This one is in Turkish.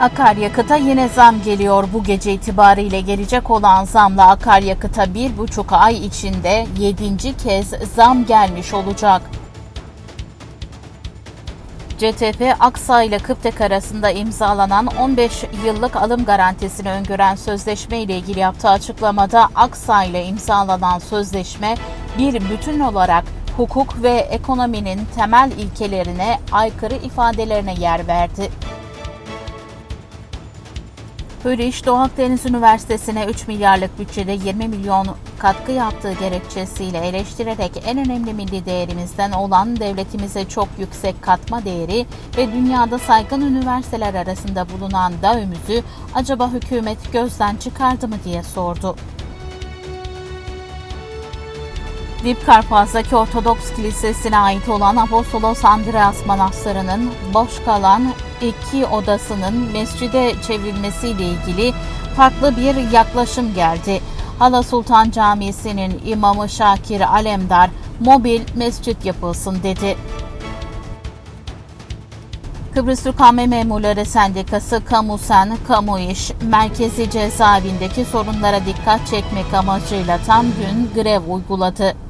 Akaryakıta yine zam geliyor. Bu gece itibariyle gelecek olan zamla akaryakıta bir buçuk ay içinde yedinci kez zam gelmiş olacak. CTP Aksa ile Kıptek arasında imzalanan 15 yıllık alım garantisini öngören sözleşme ile ilgili yaptığı açıklamada Aksa ile imzalanan sözleşme bir bütün olarak hukuk ve ekonominin temel ilkelerine aykırı ifadelerine yer verdi. Hürriş, Doğu Akdeniz Üniversitesi'ne 3 milyarlık bütçede 20 milyon katkı yaptığı gerekçesiyle eleştirerek en önemli milli değerimizden olan devletimize çok yüksek katma değeri ve dünyada saygın üniversiteler arasında bulunan DAÜ'müzü acaba hükümet gözden çıkardı mı diye sordu. Dip Karpaz'daki Ortodoks Kilisesi'ne ait olan Apostolos Andreas Manastırı'nın boş kalan iki odasının mescide çevrilmesiyle ilgili farklı bir yaklaşım geldi. Hala Sultan Camisi'nin imamı Şakir Alemdar mobil mescit yapılsın dedi. Kıbrıs Türk Hame Memurları Sendikası Kamu Sen, Kamu İş, Merkezi Cezaevindeki sorunlara dikkat çekmek amacıyla tam gün grev uyguladı.